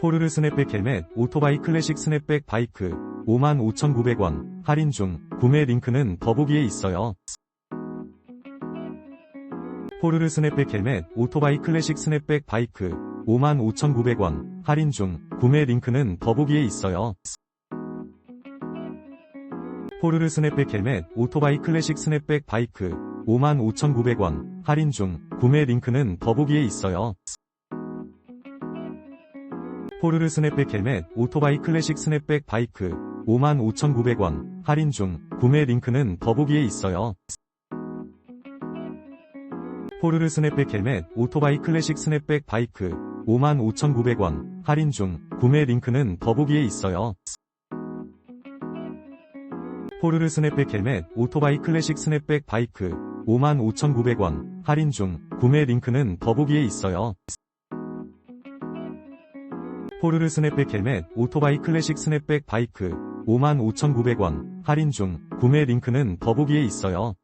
포르르 스냅백 헬멧, 오토바이 클래식 스냅백 바이크, 55,900원, 할인 중, 구매 링크는 더보기에 있어요. 포르르 스냅백 헬멧, 오토바이 클래식 스냅백 바이크, 55,900원, 할인 중, 구매 링크는 더보기에 있어요. 포르르 스냅백 헬멧, 오토바이 클래식 스냅백 바이크, 55,900원, 할인 중, 구매 링크는 더보기에 있어요. 포르르 스냅백 헬멧, 오토바이 클래식 스냅백 바이크, 55,900원, 할인 중, 구매 링크는 더보기에 있어요. 포르르 스냅백 헬멧, 오토바이 클래식 스냅백 바이크, 55,900원, 할인 중, 구매 링크는 더보기에 있어요. 포르르 스냅백 헬멧, 오토바이 클래식 스냅백 바이크, 55,900원, 할인 중, 구매 링크는 더보기에 있어요. 포르르 스냅백 헬멧, 오토바이 클래식 스냅백 바이크, 55,900원, 할인 중, 구매 링크는 더보기에 있어요.